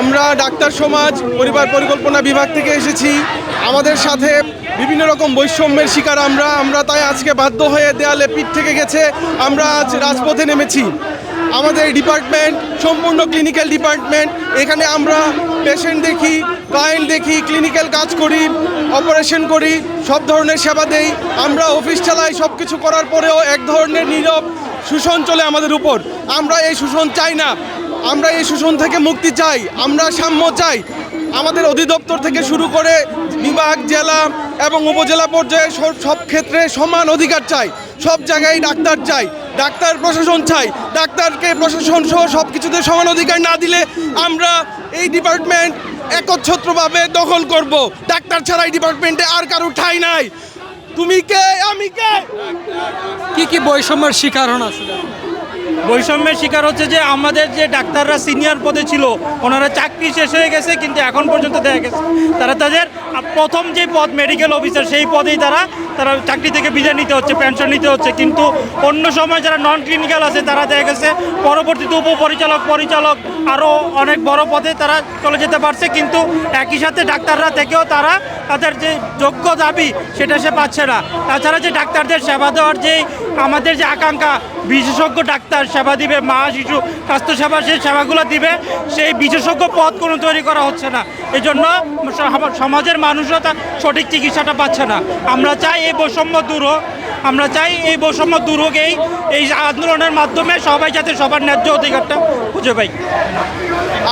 আমরা ডাক্তার সমাজ, পরিবার পরিকল্পনা বিভাগ থেকে এসেছি। আমাদের সাথে বিভিন্ন রকম বৈষম্যের শিকার আমরা। আমরা তাই আজকে বাধ্য হয়ে দেয়ালে পিঠ থেকে গেছে। আমরা আজ রাজপথে নেমেছি। আমাদের ডিপার্টমেন্ট, সম্পূর্ণ ক্লিনিক্যাল ডিপার্টমেন্ট। এখানে আমরা পেশেন্ট দেখি ক্লায়েন্ট দেখি, ক্লিনিক্যাল কাজ করি, অপারেশন করি, সব ধরনের সেবা দেই। আমরা অফিস চালাই সব কিছু করার পরেও এক ধরনের নীরব শোষণ চলে আমাদের উপর। আমরা এই শোষণ চাই না। আমরা এই শোষণ থেকে মুক্তি চাই, আমরা সাম্য চাই। আমাদের অধিদপ্তর থেকে শুরু করে বিভাগ জেলা এবং উপজেলা পর্যায়ে সব- সব ক্ষেত্রে সমান অধিকার চাই, সব জায়গায় ডাক্তার চাই, ডাক্তার প্রশাসন চাই, ডাক্তারকে প্রশাসন সহ সব কিছুতে সমান অধিকার না দিলে আমরা এই ডিপার্টমেন্ট একচ্ছত্রভাবে দখল করব। ডাক্তার ছাড়া এই ডিপার্টমেন্টে আর কারও ঠাই নাই। তুমি কে? আমি কে? কি কি বৈষম্যের শিকার হন আসলে? বৈষম্যের শিকার হচ্ছে যে আমাদের যে ডাক্তাররা সিনিয়র পদে ছিল, ওনারা চাকরি শেষ হয়ে গেছে, কিন্তু এখন পর্যন্ত দেখা গেছে। তারা তাদের প্রথম যে পদ মেডিকেল অফিসার সেই পদেই তারা তারা চাকরি থেকে বিদায় নিতে হচ্ছে পেনশন নিতে হচ্ছে। কিন্তু অন্য সময় যারা নন ক্লিনিক্যাল আছে, তারা দেখা গেছে, পরবর্তীতে উপপরিচালক, পরিচালক আরও অনেক বড় পদে তারা চলে যেতে পারছে। কিন্তু একই সাথে ডাক্তাররা থেকেও তারা তাদের যে যোগ্য দাবি, সেটা সে পাচ্ছে না। তাছাড়া যে ডাক্তারদের সেবা দেওয়ার যে আমাদের যে আকাঙ্ক্ষা বিশেষজ্ঞ ডাক্তার সেবা দিবে, মা, শিশু স্বাস্থ্য সেবা সেই সেবাগুলো দিবে, সেই বিশেষজ্ঞ পদ কোনো তৈরি করা হচ্ছে না। এই জন্য সমাজের মানুষরা তার সঠিক চিকিৎসাটা পাচ্ছে না। আমরা চাই এই বৈষম্য দূর হোক। আমরা চাই এই বৈষম্য দূর হোক, এই এই আন্দোলনের মাধ্যমে সবাই যাতে সবার ন্যায্য অধিকারটা খুঁজে পাই।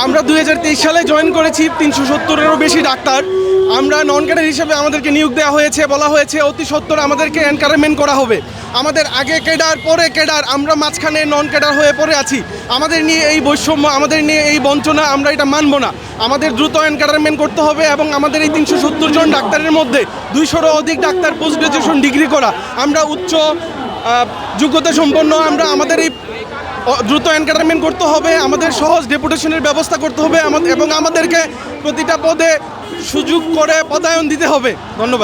আমরা দু হাজার তেইশ সালে জয়েন করেছি তিনশো সত্তরেরও বেশি ডাক্তার। আমরা নন ক্যাডার হিসেবে আমাদেরকে নিয়োগ দেওয়া হয়েছে, বলা হয়েছে অতি সত্তর আমাদেরকে এনকারেজমেন্ট করা হবে। আমাদের আগে কেডার পরে কেডার আমরা মাঝখানে নন ক্যাডার হয়ে পড়ে আছি। আমাদের নিয়ে এই বৈষম্য, আমাদের নিয়ে এই বঞ্চনা, আমরা এটা মানব না। আমাদের দ্রুত এনকারমেন্ট করতে হবে এবং আমাদের এই তিনশো সত্তর জন ডাক্তারের মধ্যে দুইশোরও অধিক ডাক্তার পোস্ট গ্রাজুয়েশন ডিগ্রি করা। আমরা উচ্চ যোগ্যতা সম্পন্ন, আমরা আমাদের এই দ্রুত এনকারমেন্ট করতে হবে, আমাদের সহজ ডেপুটেশনের ব্যবস্থা করতে হবে এবং আমাদেরকে প্রতিটা পদে সুযোগ করে পদায়ন দিতে হবে। ধন্যবাদ।